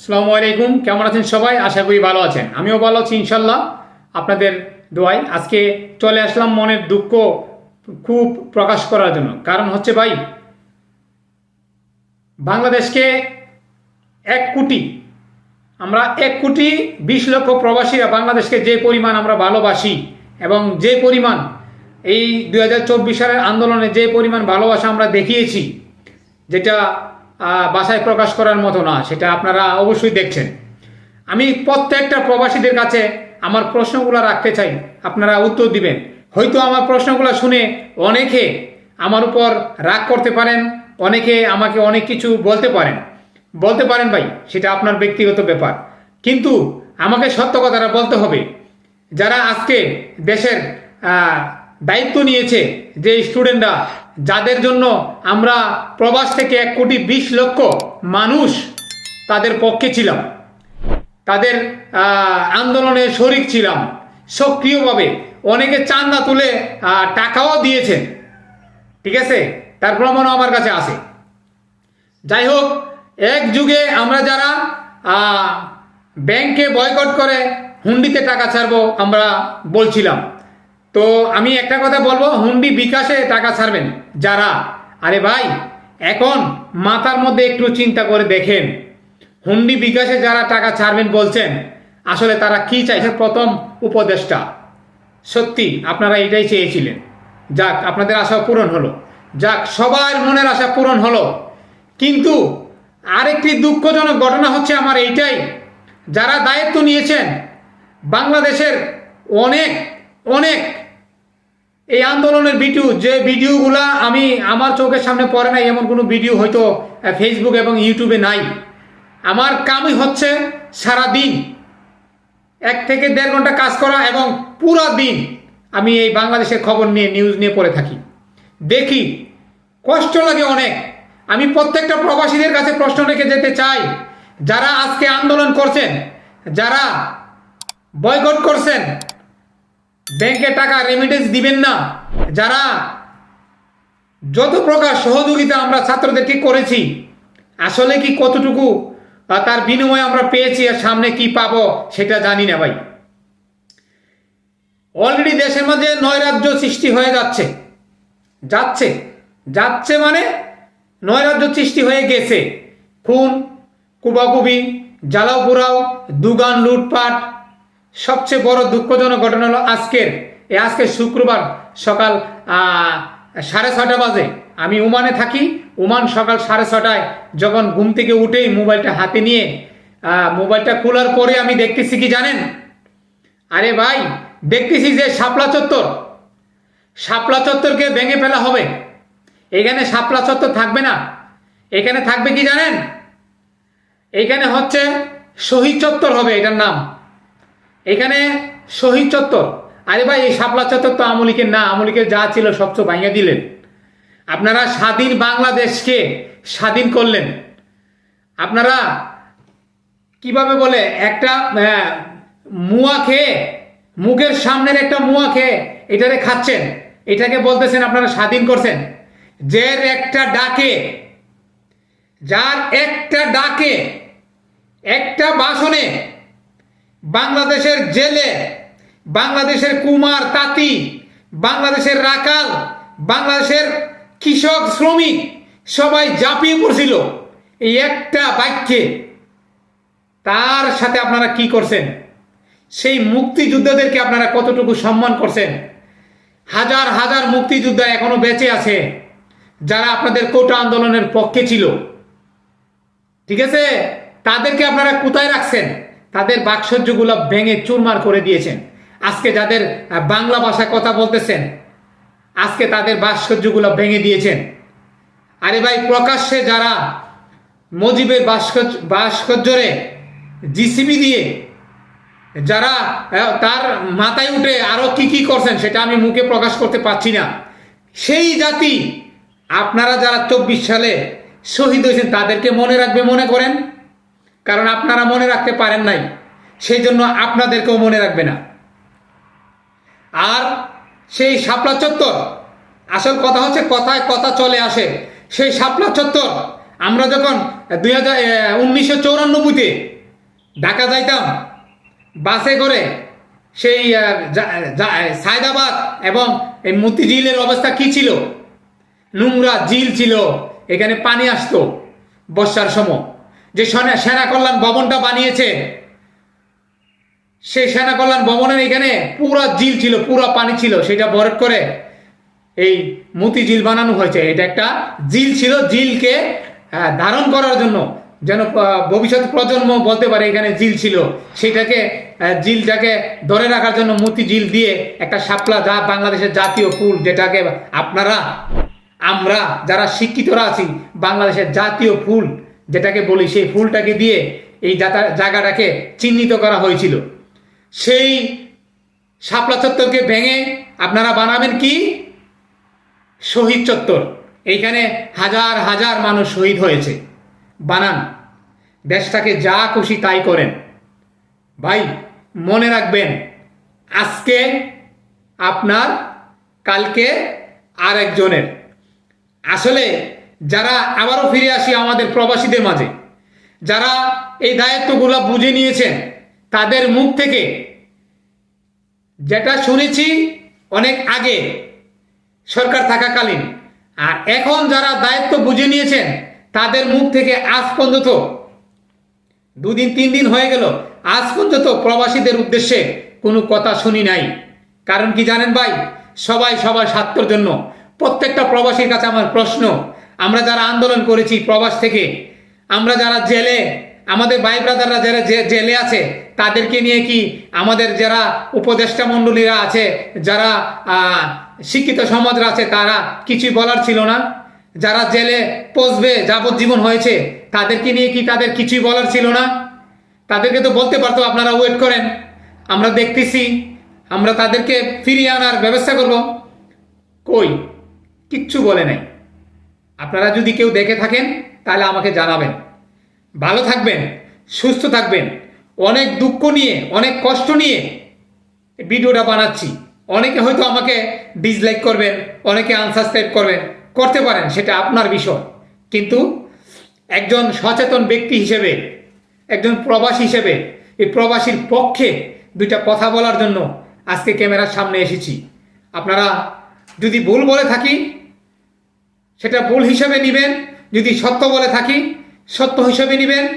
আসসালামু আলাইকুম। কেমন আছেন সবাই? আশা করি ভালো আছেন। আমিও ভালো আছি ইনশাল্লাহ আপনাদের দোয়ায় আজকে চলে আসলাম মনের দুঃখ খুব প্রকাশ করার জন্য। কারণ হচ্ছে ভাই, বাংলাদেশকে এক কোটি, আমরা এক কোটি বিশ লক্ষ প্রবাসীরা বাংলাদেশকে যে পরিমাণ আমরা ভালোবাসি এবং যে পরিমাণ এই দু হাজার চব্বিশ সালের আন্দোলনে যে পরিমাণ ভালোবাসা আমরা দেখিয়েছি, যেটা ভাষায় প্রকাশ করার মতো না, সেটা আপনারা অবশ্যই দেখছেন। আমি প্রত্যেকটা প্রবাসীদের কাছে আমার প্রশ্নগুলো রাখতে চাই, আপনারা উত্তর দিবেন। হয়তো আমার প্রশ্নগুলো শুনে অনেকে আমার উপর রাগ করতে পারেন, অনেকে আমাকে অনেক কিছু বলতে পারেন। বলতে পারেন ভাই, সেটা আপনার ব্যক্তিগত ব্যাপার। কিন্তু আমাকে সত্য কথাটা বলতে হবে, যারা আজকে দেশের দায়িত্ব নিয়েছে, যে স্টুডেন্টরা যাদের জন্য আমরা প্রবাস থেকে এক কোটি বিশ লক্ষ মানুষ তাদের পক্ষে ছিলাম। তাদের আন্দোলনে শরিক ছিলাম। সক্রিয়ভাবে অনেকে চান্দা তুলে টাকাও দিয়েছেন। ঠিক আছে? তার প্রমাণও আমার কাছে আছে। যাই হোক, এক যুগে আমরা যারা ব্যাংকে বয়কট করে হুন্ডিতে টাকা ছাড়বো আমরা বলছিলাম। তো আমি একটা কথা বলব হুন্ডি বিকাশে টাকা ছাড়বেন। যারা? আরে ভাই, এখন মাথার মধ্যে একটু চিন্তা করে দেখেন। হুন্ডি বিকাশে যারা টাকা ছাড়বেন বলছেন, আসলে তারা কি চাইছে? প্রথম উপদেশটা সত্যি, আপনারা এটাই চেয়েছিলেন। যাক, আপনাদের আশা পূরণ হলো। যাক, সবার মনের আশা পূরণ হলো। কিন্তু আরেকটি দুঃখজনক ঘটনা হচ্ছে আমার এইটাই। যারা দায়িত্ব নিয়েছেন, বাংলাদেশের অনেক অনেক এই আন্দোলনের ভিডিও, যে ভিডিওগুলা আমি আমার চোখের সামনে পড়ে নাই, এমন কোনো ভিডিও হয়তো ফেসবুক এবং ইউটিউবে নাই। আমার কামই হচ্ছে সারা দিন এক থেকে দেড় ঘণ্টা কাজ করা এবং পুরো দিন আমি এই বাংলাদেশের খবর নিয়ে নিউজ নিয়ে পড়ে থাকি। দেখি, কষ্ট লাগে অনেক। আমি প্রত্যেকটা প্রবাসীদের কাছে প্রশ্ন রেখে যেতে চাই, যারা আজকে আন্দোলন করছেন, যারা বয়কট করছেন ব্যাংকে টাকা রেমিটেন্স দিবেন না। যারা যত প্রকার সহযোগিতা আমরা ছাত্রদেরকে করেছি, আসলে কি কতটুকু তার বিনিময়ে আমরা পেয়েছি আর সামনে কি পাবো সেটা জানি না ভাই। অলরেডি দেশের মধ্যে নৈরাজ্য সৃষ্টি হয়ে যাচ্ছে। যাচ্ছে। যাচ্ছে মানে নৈরাজ্য সৃষ্টি হয়ে গেছে। খুন, কুবাকুবি, জ্বালাও পোড়াও, দুগান লুটপাট সবচেয়ে বড় দুঃখজনক ঘটনা হলো আজকের। এই আজকে শুক্রবার সকাল সাড়ে ছটা বাজে। আমি উমানে থাকি। উমান সকাল সাড়ে ছটায় যখন ঘুম থেকে উঠেই মোবাইলটা হাতে নিয়ে মোবাইলটা খোলার পরে আমি দেখতেছি কি জানেন? আরে ভাই, দেখতেছি যে শাপলা চত্বর। শাপলা চত্বরকে ভেঙে ফেলা হবে। এখানে শাপলা চত্বর থাকবে না। এখানে থাকবে কি জানেন? এখানে হচ্ছে শহীদ চত্বর হবে এটার নাম। এখানে শহীদ চত্বর। আরে ভাই, এই শাপলা চত্বর তো আমলিকের না, আমলিকের যা ছিল সব তো ভাঙিয়ে দিলেন। আপনারা স্বাধীন বাংলাদেশকে স্বাধীন করলেন। আপনারা কীভাবে বলে, একটা মুয়া খেয়ে, মুখের সামনের একটা মুয়া খেয়ে এটারে খাচ্ছেন? এটাকে বলতেছেন আপনারা স্বাধীন করছেন। যে একটা ডাকে, যার একটা ডাকে, একটা বাসনে বাংলাদেশের জেলে, বাংলাদেশের কুমার তাঁতি, বাংলাদেশের রাকাল, বাংলাদেশের কৃষক শ্রমিক সবাই ঝাঁপিয়ে পড়ছিল এই একটা বাক্যে। তার সাথে আপনারা কি করছেন? সেই মুক্তিযোদ্ধাদেরকে আপনারা কতটুকু সম্মান করছেন? হাজার হাজার মুক্তিযোদ্ধা এখনও বেঁচে আছে, যারা আপনাদের কোটা আন্দোলনের পক্ষে ছিল। ঠিক আছে? তাদেরকে আপনারা কোথায় রাখছেন? তাদের বাকসজ্যগুলো ভেঙে চুরমার করে দিয়েছেন। আজকে যাদের বাংলা ভাষায় কথা বলতেছেন, আজকে তাদের ভাস্কর্যগুলো ভেঙে দিয়েছেন। আরে ভাই, প্রকাশ্যে যারা মজিবের ভাস্কর্য ভাস্কর্যরে জিসিবি দিয়ে যারা তার মাথায় উঠে আরও কি কি করছেন সেটা আমি মুখে প্রকাশ করতে পারছি না। সেই জাতি আপনারা যারা চব্বিশ সালে শহীদ হয়েছেন তাদেরকে মনে রাখবে, মনে করেন? কারণ আপনারা মনে রাখতে পারেন নাই। সেই জন্য আপনাদেরকেও মনে রাখবে না। আর সেই শাপলা চত্বর, আসল কথা হচ্ছে কথায় কথা চলে আসে। সেই শাপলা চত্বর, আমরা যখন দুই হাজার উনিশশো চৌরানব্বইতে ঢাকা যাইতাম, বাসে করে সেই সায়দাবাদ এবং এই মতিঝিলের অবস্থা কি ছিল? নোংরা ঝিল ছিল, এখানে পানি আসতো বর্ষার সময়। যে সেনা কল্যাণ ভবনটা বানিয়েছে, সেই সেনা কল্যাণ ভবনের এখানে পুরা জিল ছিল, পুরা পানি ছিল। সেটা বরফ করে এই মতি ঝিল বানানো হয়েছে। এটা একটা ঝিল ছিল, জিলকে ধারণ করার জন্য। যেন ভবিষ্যৎ প্রজন্ম বলতে পারে এখানে জিল ছিল। সেটাকে জিলটাকে ধরে রাখার জন্য মতি ঝিল দিয়ে একটা শাপলা যা বাংলাদেশের জাতীয় ফুল, যেটাকে আপনারা, আমরা যারা শিক্ষিতরা আছি, বাংলাদেশের জাতীয় ফুল যেটাকে বলি সেই ফুলটাকে দিয়ে এই জায়গাটাকে চিহ্নিত করা হয়েছিল। সেই শাপলা চত্বরকে ভেঙে আপনারা বানাবেন কি? শহীদ চত্বর। এইখানে হাজার হাজার মানুষ শহীদ হয়েছে। বানান। দেশটাকে যা খুশি তাই করেন। ভাই, মনে রাখবেন, আজকে আপনার, কালকে আরেকজনের। আসলে যারা আবারও ফিরে আসি আমাদের প্রবাসীদের মাঝে, যারা এই দায়িত্বগুলো বুঝে নিয়েছেন, তাদের মুখ থেকে যেটা শুনেছি অনেক আগে সরকার থাকাকালীন, আর এখন যারা দায়িত্ব বুঝে নিয়েছেন, তাদের মুখ থেকে আজ পর্যন্ত, দুদিন, তিন দিন হয়ে গেল, আজ পর্যন্ত প্রবাসীদের উদ্দেশ্যে কোনো কথা শুনি নাই। কারণ কি জানেন ভাই? সবাই সবার স্বার্থের জন্য। প্রত্যেকটা প্রবাসীর কাছে আমার প্রশ্ন আমরা যারা আন্দোলন করেছি প্রবাস থেকে, আমরা যারা জেলে, আমাদের ভাই ব্রাদাররা যারা জেলে আছে, তাদেরকে নিয়ে কি আমাদের যারা উপদেষ্টা মণ্ডলীরা আছে, যারা শিক্ষিত সমাজরা আছে, তারা কিছুই বলার ছিল না। যারা জেলে পচবে যাবজ্জীবন হয়েছে, তাদেরকে নিয়ে কি তাদের কিছুই বলার ছিল না? তাদেরকে তো বলতে পারতো, আপনারা ওয়েট করেন, আমরা দেখতেছি, আমরা তাদেরকে ফিরিয়ে আনার ব্যবস্থা করব। কই? কিচ্ছু বলে নাই। আপনারা যদি কেউ দেখে থাকেন, তাহলে আমাকে জানাবেন। ভালো থাকবেন, সুস্থ থাকবেন। অনেক দুঃখ নিয়ে, অনেক কষ্ট নিয়ে ভিডিওটা বানাচ্ছি। অনেকে হয়তো আমাকে ডিসলাইক করবেন, অনেকে আনসাবস্ক্রাইব করবেন, করতে পারেন, সেটা আপনার বিষয়। কিন্তু একজন সচেতন ব্যক্তি হিসেবে, একজন প্রবাসী হিসেবে, এই প্রবাসীর পক্ষে দুইটা কথা বলার জন্য আজকে ক্যামেরার সামনে এসেছি। আপনারা যদি ভুল বলে থাকি সেটা ভুল হিসেবে নেবেন, যদি সত্য বলে থাকি, সত্য হিসেবে নেবেন,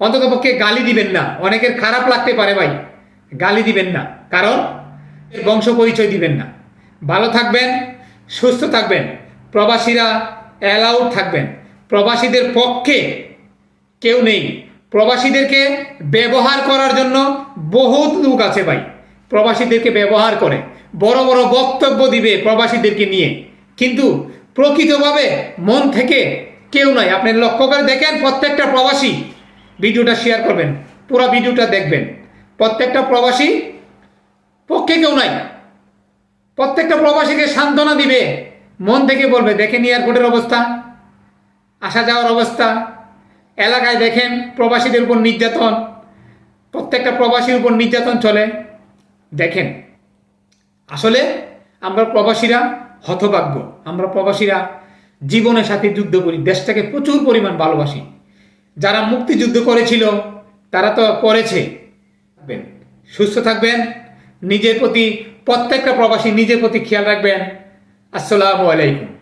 অন্ততপক্ষে গালি দিবেন না। অনেকের খারাপ লাগতে পারে ভাই, গালি দিবেন না। কারণ, বংশ পরিচয় দিবেন না। ভালো থাকবেন, সুস্থ থাকবেন, প্রবাসীরা অ্যালাউড থাকবেন। প্রবাসীদের পক্ষে কেউ নেই। প্রবাসীদেরকে ব্যবহার করার জন্য বহুত লোক আছে ভাই। প্রবাসীদেরকে ব্যবহার করে। বড় বড় বক্তব্য দিবে প্রবাসীদেরকে নিয়ে। কিন্তু প্রকৃতভাবে মন থেকে কেউ নয়। আপনি লক্ষ্য করে দেখেন, প্রত্যেকটা প্রবাসী ভিডিওটা শেয়ার করবেন, পুরো ভিডিওটা দেখবেন। প্রত্যেকটা প্রবাসী পক্ষে কেউ নাই প্রত্যেকটা প্রবাসীকে সান্ত্বনা দিবে, মন থেকে বলবে, দেখেন এয়ারপোর্টের অবস্থা, আসা যাওয়ার অবস্থা, এলাকায় দেখেন প্রবাসীদের উপর নির্যাতন, প্রত্যেকটা প্রবাসীর উপর নির্যাতন চলে, দেখেন। আসলে আমরা প্রবাসীরা হতভাগ্য। আমরা প্রবাসীরা জীবনের সাথে যুদ্ধ করি, দেশটাকে প্রচুর পরিমাণ ভালোবাসি। যারা মুক্তিযুদ্ধ করেছিল, তারা তো করেছে। থাকবেন, সুস্থ থাকবেন, নিজের প্রতি প্রত্যেকটা প্রবাসী নিজের প্রতি খেয়াল রাখবেন। আসসালামু আলাইকুম।